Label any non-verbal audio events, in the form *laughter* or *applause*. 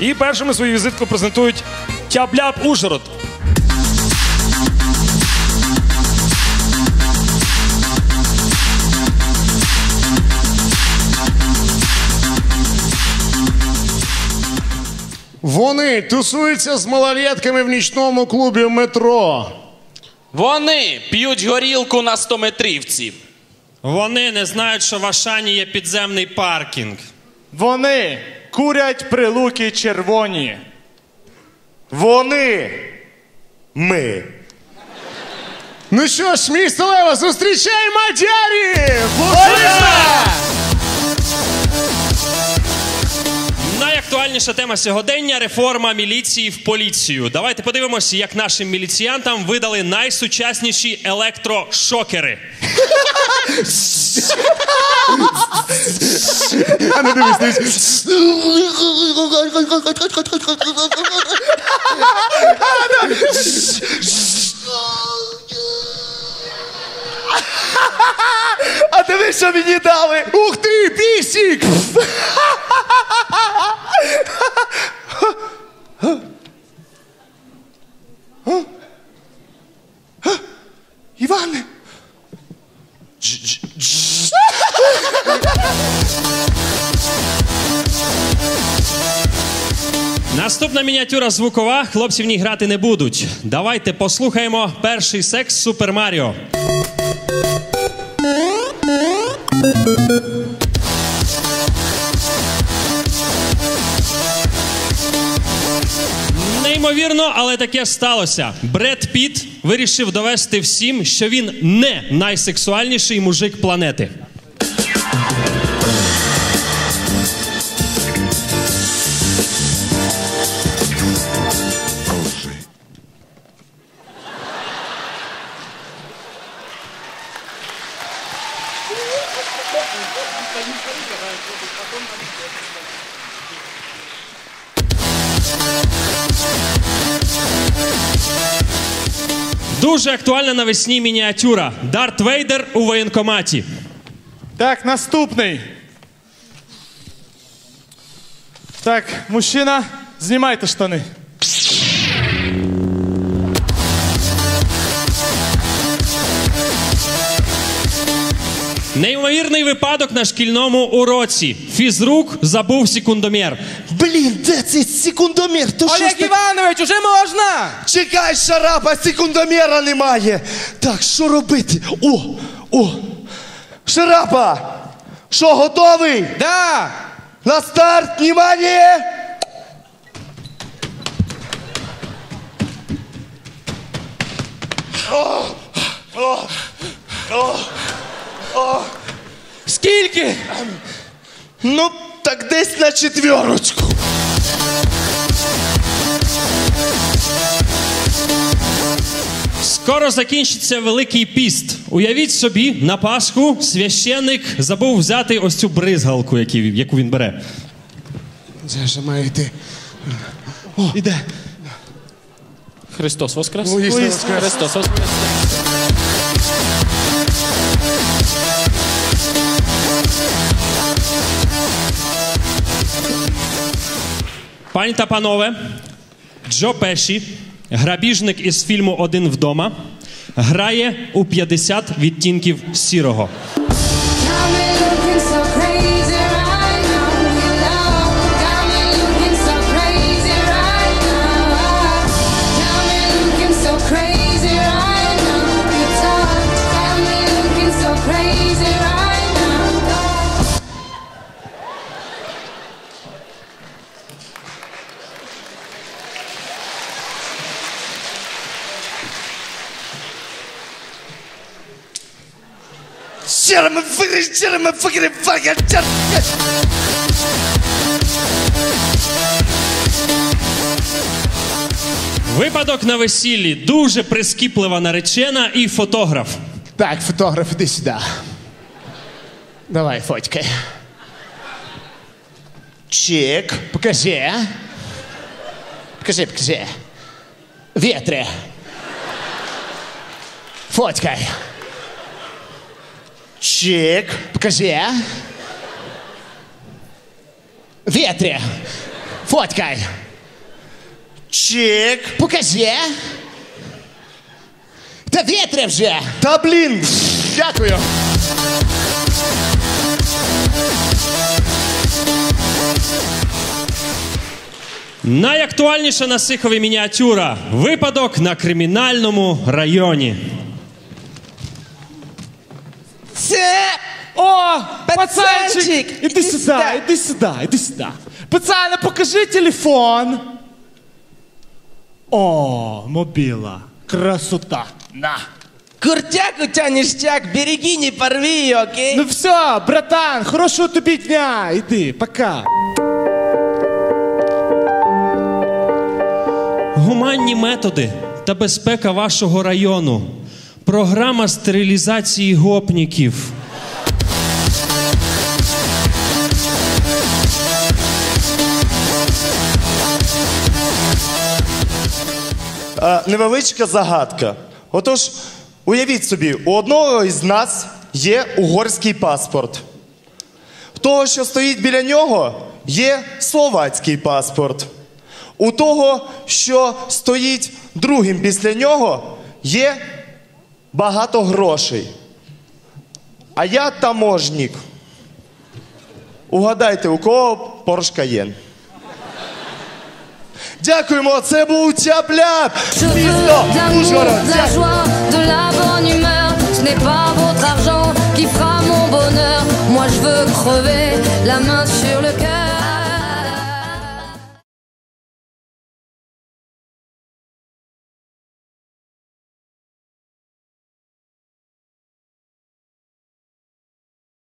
І першими свою візитку презентують Тябляп Ужгород. Вони тусуються з малолетками в нічному клубі метро. Вони п'ють горілку на стометрівці. Вони не знають, що в Ашані є підземний паркінг. Вони курять прилуки червоні. Вони. Ми. Ну що ж, місто Лева, зустрічай мадярів! Найактуальніша тема сьогодення реформа міліції в поліцію. Давайте подивимося, як нашим міліціянтам видали найсучасніші електрошокери. *laughs* А ну дивись, дивись. А дивись, що мені дали! Ух ти, пісік! Наступна мініатюра звукова. Хлопці в ній грати не будуть. Давайте послухаємо перший секс Супер Маріо. Неймовірно, але таке сталося. Бред Піт вирішив довести всім, що він не найсексуальніший мужик планети. Дуже актуальна навесні мініатюра. Дарт Вейдер у воєнкоматі. Так, наступний. Так, мужчина, знімайте штани. Неймовірний випадок на шкільному уроці. Фізрук забув секундомір. Блін, де цей секундомір? То що ж Олег так- Іванович, уже можна! Чекай, шарапа, секундоміра немає. Так, що робити? О, о. Шарапа! Що, готовий? Да! На старт, внимание! Скільки? Ну, так десь на четверочку. Скоро закінчиться Великий піст. Уявіть собі, на Пасху священник забув взяти ось цю бризгалку, яку- яку він бере. Це ж має йти. Іде. Христос воскрес. Христос Воскрес. Пані та панове, Джо Пеші, грабіжник із фільму Один вдома, грає у 50 відтінків сірого. Shut him, fucking, shut him, fucking, fucking, shut Випадок на весіллі дуже прискіплива наречена і фотограф. Так, фотограф, іди сюди. Давай, фоткай. Чек. Покажи. Покажи, покажи. Вітри. Фоткай. Чек. Покажи. Вітри. Фоткай. Чек. Покажи. Та вітре вже. Та блін. Дякую. Найактуальніша на Сихові мініатюра. Випадок на кримінальному районі. Це О, Пацанчик, пацанчик, іди іди сюди. сюди, іди сюди, іди сюди. Пацане, покажи телефон. О, мобіла. Красота. На. крутяк у тебя ништяк, береги, не порви ее, окей? Ну все, братан, хорошого тобі дня. Іди, пока. Гуманні методи та безпека вашого району. Програма стерилізації гопніків. Е, невеличка загадка. Отож, уявіть собі, у одного із нас є угорський паспорт. У того, що стоїть біля нього, є словацький паспорт. У того, що стоїть другим після нього, є багато грошей. А я таможник. Угадайте, у кого Porsche Cayenne? Дякуємо, це був Тяп-ляп! Місто Ужгород. Moi.